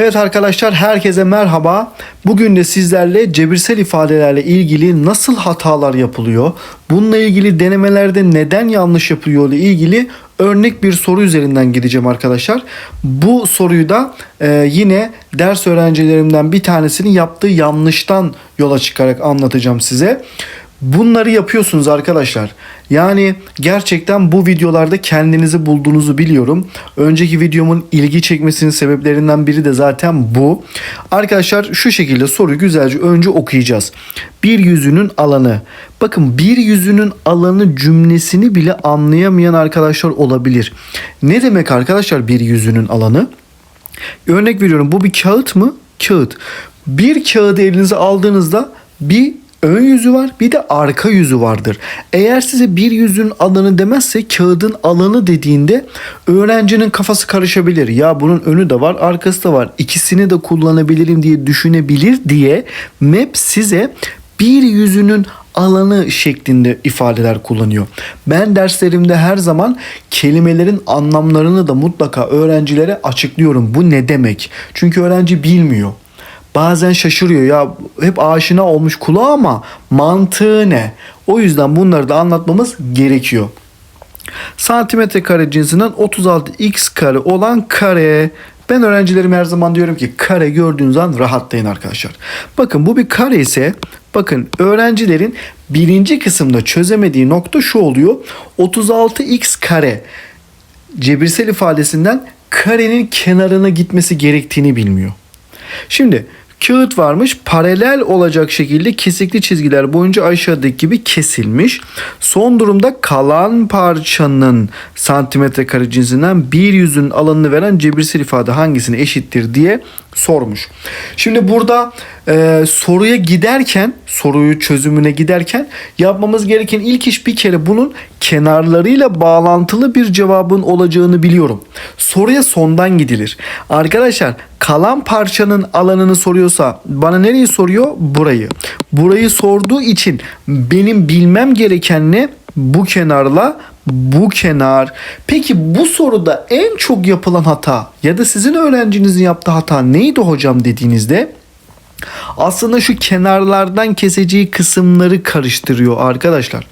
Evet arkadaşlar herkese merhaba. Bugün de sizlerle cebirsel ifadelerle ilgili nasıl hatalar yapılıyor, bununla ilgili denemelerde neden yanlış yapılıyor ile ilgili örnek bir soru üzerinden gideceğim arkadaşlar. Bu soruyu da e, yine ders öğrencilerimden bir tanesinin yaptığı yanlıştan yola çıkarak anlatacağım size. Bunları yapıyorsunuz arkadaşlar. Yani gerçekten bu videolarda kendinizi bulduğunuzu biliyorum. Önceki videomun ilgi çekmesinin sebeplerinden biri de zaten bu. Arkadaşlar şu şekilde soruyu güzelce önce okuyacağız. Bir yüzünün alanı. Bakın bir yüzünün alanı cümlesini bile anlayamayan arkadaşlar olabilir. Ne demek arkadaşlar bir yüzünün alanı? Örnek veriyorum bu bir kağıt mı? Kağıt. Bir kağıdı elinize aldığınızda bir ön yüzü var bir de arka yüzü vardır. Eğer size bir yüzün alanı demezse kağıdın alanı dediğinde öğrencinin kafası karışabilir. Ya bunun önü de var arkası da var. İkisini de kullanabilirim diye düşünebilir diye MEP size bir yüzünün alanı şeklinde ifadeler kullanıyor. Ben derslerimde her zaman kelimelerin anlamlarını da mutlaka öğrencilere açıklıyorum. Bu ne demek? Çünkü öğrenci bilmiyor bazen şaşırıyor ya hep aşina olmuş kulağa ama mantığı ne? O yüzden bunları da anlatmamız gerekiyor. Santimetre kare cinsinden 36x kare olan kare. Ben öğrencilerim her zaman diyorum ki kare gördüğünüz an rahatlayın arkadaşlar. Bakın bu bir kare ise bakın öğrencilerin birinci kısımda çözemediği nokta şu oluyor. 36x kare cebirsel ifadesinden karenin kenarına gitmesi gerektiğini bilmiyor. Şimdi kağıt varmış paralel olacak şekilde kesikli çizgiler boyunca aşağıdaki gibi kesilmiş. Son durumda kalan parçanın santimetre kare cinsinden bir yüzün alanını veren cebirsel ifade hangisine eşittir diye sormuş. Şimdi burada e, soruya giderken soruyu çözümüne giderken yapmamız gereken ilk iş bir kere bunun kenarlarıyla bağlantılı bir cevabın olacağını biliyorum. Soruya sondan gidilir. Arkadaşlar kalan parçanın alanını soruyorsa bana nereyi soruyor? Burayı. Burayı sorduğu için benim bilmem gereken ne? Bu kenarla bu kenar. Peki bu soruda en çok yapılan hata ya da sizin öğrencinizin yaptığı hata neydi hocam dediğinizde aslında şu kenarlardan keseceği kısımları karıştırıyor arkadaşlar.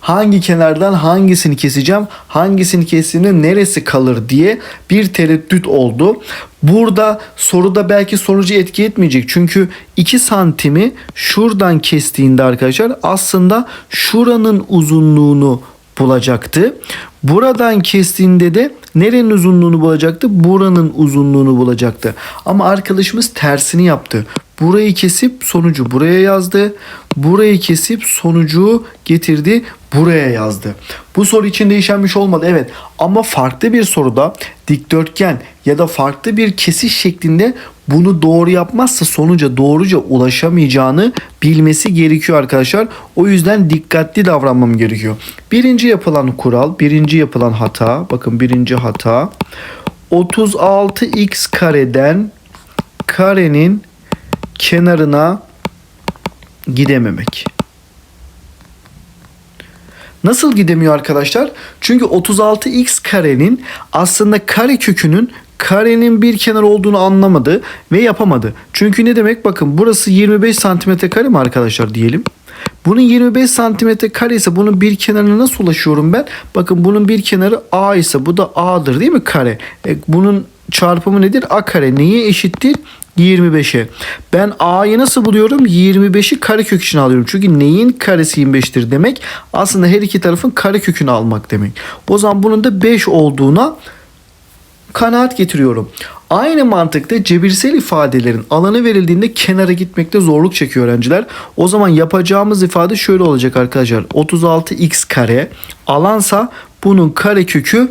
Hangi kenardan hangisini keseceğim, hangisini kestiğinde neresi kalır diye bir tereddüt oldu. Burada soruda belki sonucu etki etmeyecek. Çünkü 2 santimi şuradan kestiğinde arkadaşlar aslında şuranın uzunluğunu bulacaktı. Buradan kestiğinde de nerenin uzunluğunu bulacaktı? Buranın uzunluğunu bulacaktı. Ama arkadaşımız tersini yaptı. Burayı kesip sonucu buraya yazdı. Burayı kesip sonucu getirdi buraya yazdı. Bu soru için değişen bir şey olmadı evet ama farklı bir soruda dikdörtgen ya da farklı bir kesiş şeklinde bunu doğru yapmazsa sonuca doğruca ulaşamayacağını bilmesi gerekiyor arkadaşlar. O yüzden dikkatli davranmam gerekiyor. Birinci yapılan kural, birinci yapılan hata. Bakın birinci hata. 36x kareden karenin kenarına gidememek. Nasıl gidemiyor arkadaşlar? Çünkü 36x karenin aslında kare kökünün karenin bir kenar olduğunu anlamadı ve yapamadı. Çünkü ne demek? Bakın burası 25 santimetre kare mi arkadaşlar diyelim. Bunun 25 santimetre kare ise bunun bir kenarına nasıl ulaşıyorum ben? Bakın bunun bir kenarı A ise bu da A'dır değil mi kare? E, bunun çarpımı nedir? A kare neye eşittir? 25'e. Ben A'yı nasıl buluyorum? 25'i karekök için alıyorum. Çünkü neyin karesi 25'tir demek? Aslında her iki tarafın karekökünü almak demek. O zaman bunun da 5 olduğuna kanaat getiriyorum. Aynı mantıkta cebirsel ifadelerin alanı verildiğinde kenara gitmekte zorluk çekiyor öğrenciler. O zaman yapacağımız ifade şöyle olacak arkadaşlar. 36x kare alansa bunun karekökü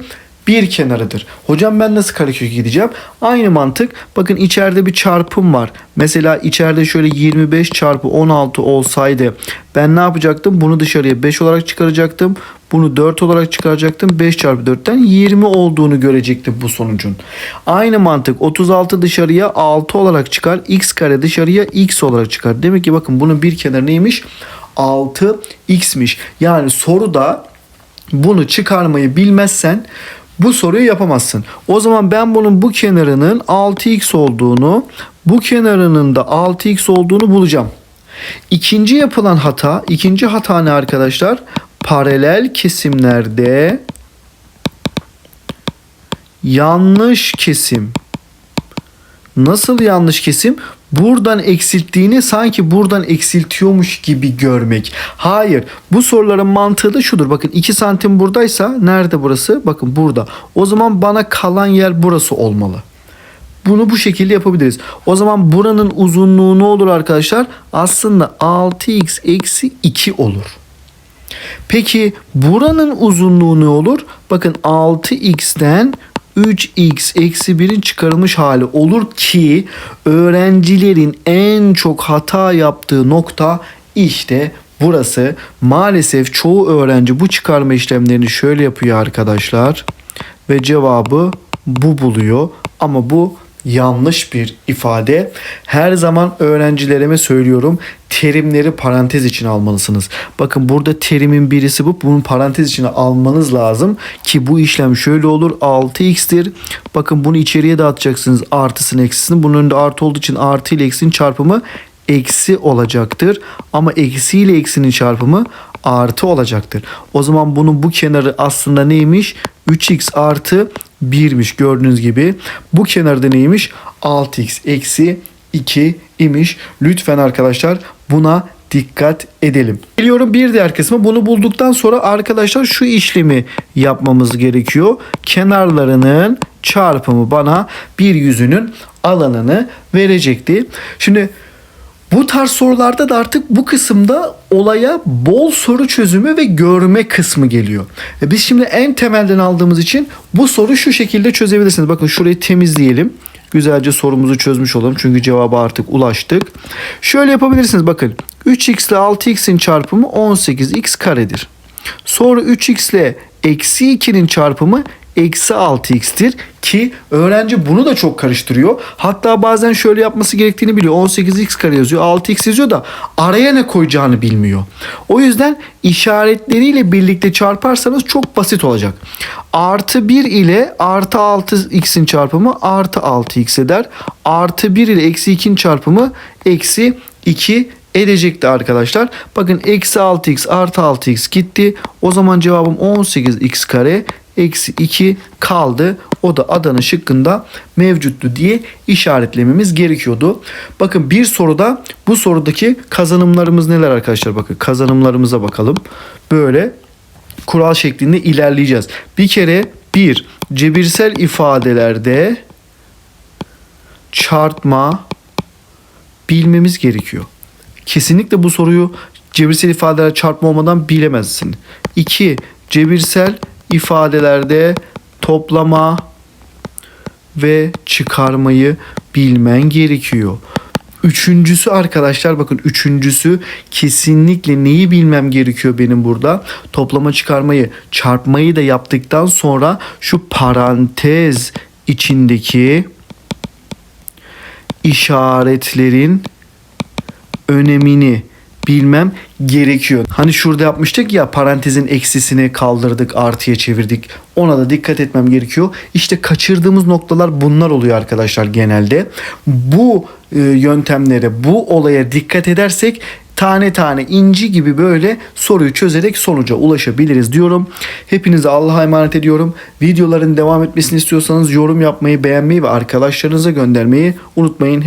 bir kenarıdır. Hocam ben nasıl karekökü gideceğim? Aynı mantık. Bakın içeride bir çarpım var. Mesela içeride şöyle 25 çarpı 16 olsaydı ben ne yapacaktım? Bunu dışarıya 5 olarak çıkaracaktım. Bunu 4 olarak çıkaracaktım. 5 çarpı 4'ten 20 olduğunu görecektim bu sonucun. Aynı mantık 36 dışarıya 6 olarak çıkar. X kare dışarıya x olarak çıkar. Demek ki bakın bunun bir kenarı neymiş? 6x'miş. Yani soruda bunu çıkarmayı bilmezsen bu soruyu yapamazsın. O zaman ben bunun bu kenarının 6x olduğunu, bu kenarının da 6x olduğunu bulacağım. İkinci yapılan hata, ikinci hata ne arkadaşlar? Paralel kesimlerde yanlış kesim. Nasıl yanlış kesim? Buradan eksilttiğini sanki buradan eksiltiyormuş gibi görmek. Hayır. Bu soruların mantığı da şudur. Bakın 2 santim buradaysa nerede burası? Bakın burada. O zaman bana kalan yer burası olmalı. Bunu bu şekilde yapabiliriz. O zaman buranın uzunluğu ne olur arkadaşlar? Aslında 6x eksi 2 olur. Peki buranın uzunluğu ne olur? Bakın 6x'ten 3x eksi 1'in çıkarılmış hali olur ki öğrencilerin en çok hata yaptığı nokta işte burası. Maalesef çoğu öğrenci bu çıkarma işlemlerini şöyle yapıyor arkadaşlar ve cevabı bu buluyor ama bu yanlış bir ifade. Her zaman öğrencilerime söylüyorum terimleri parantez içine almalısınız. Bakın burada terimin birisi bu. Bunun parantez içine almanız lazım ki bu işlem şöyle olur. 6x'tir. Bakın bunu içeriye dağıtacaksınız. Artısını eksisini. Bunun önünde artı olduğu için artı ile eksinin çarpımı eksi olacaktır. Ama eksi ile eksinin çarpımı artı olacaktır. O zaman bunun bu kenarı aslında neymiş? 3x artı 1'miş gördüğünüz gibi. Bu kenarda neymiş? 6x eksi 2 imiş. Lütfen arkadaşlar buna dikkat edelim. Geliyorum bir diğer kısmı. Bunu bulduktan sonra arkadaşlar şu işlemi yapmamız gerekiyor. Kenarlarının çarpımı bana bir yüzünün alanını verecekti. Şimdi bu tarz sorularda da artık bu kısımda olaya bol soru çözümü ve görme kısmı geliyor. E biz şimdi en temelden aldığımız için bu soru şu şekilde çözebilirsiniz. Bakın şurayı temizleyelim. Güzelce sorumuzu çözmüş olalım. Çünkü cevaba artık ulaştık. Şöyle yapabilirsiniz bakın. 3x ile 6x'in çarpımı 18x karedir. Sonra 3x ile eksi 2'nin çarpımı eksi 6x'tir ki öğrenci bunu da çok karıştırıyor. Hatta bazen şöyle yapması gerektiğini biliyor. 18x kare yazıyor 6x yazıyor da araya ne koyacağını bilmiyor. O yüzden işaretleriyle birlikte çarparsanız çok basit olacak. Artı 1 ile artı 6x'in çarpımı artı 6x eder. Artı 1 ile eksi 2'nin çarpımı eksi 2 edecekti arkadaşlar. Bakın eksi 6x artı 6x gitti. O zaman cevabım 18x kare eksi 2 kaldı. O da Adana şıkkında mevcuttu diye işaretlememiz gerekiyordu. Bakın bir soruda bu sorudaki kazanımlarımız neler arkadaşlar? Bakın kazanımlarımıza bakalım. Böyle kural şeklinde ilerleyeceğiz. Bir kere bir cebirsel ifadelerde çarpma bilmemiz gerekiyor. Kesinlikle bu soruyu cebirsel ifadeler çarpma olmadan bilemezsin. 2. Cebirsel ifadelerde toplama ve çıkarmayı bilmen gerekiyor. Üçüncüsü arkadaşlar bakın üçüncüsü kesinlikle neyi bilmem gerekiyor benim burada? Toplama çıkarmayı çarpmayı da yaptıktan sonra şu parantez içindeki işaretlerin önemini bilmem gerekiyor. Hani şurada yapmıştık ya parantezin eksisini kaldırdık artıya çevirdik. Ona da dikkat etmem gerekiyor. İşte kaçırdığımız noktalar bunlar oluyor arkadaşlar genelde. Bu e, yöntemlere bu olaya dikkat edersek tane tane inci gibi böyle soruyu çözerek sonuca ulaşabiliriz diyorum. Hepinize Allah'a emanet ediyorum. Videoların devam etmesini istiyorsanız yorum yapmayı, beğenmeyi ve arkadaşlarınıza göndermeyi unutmayın.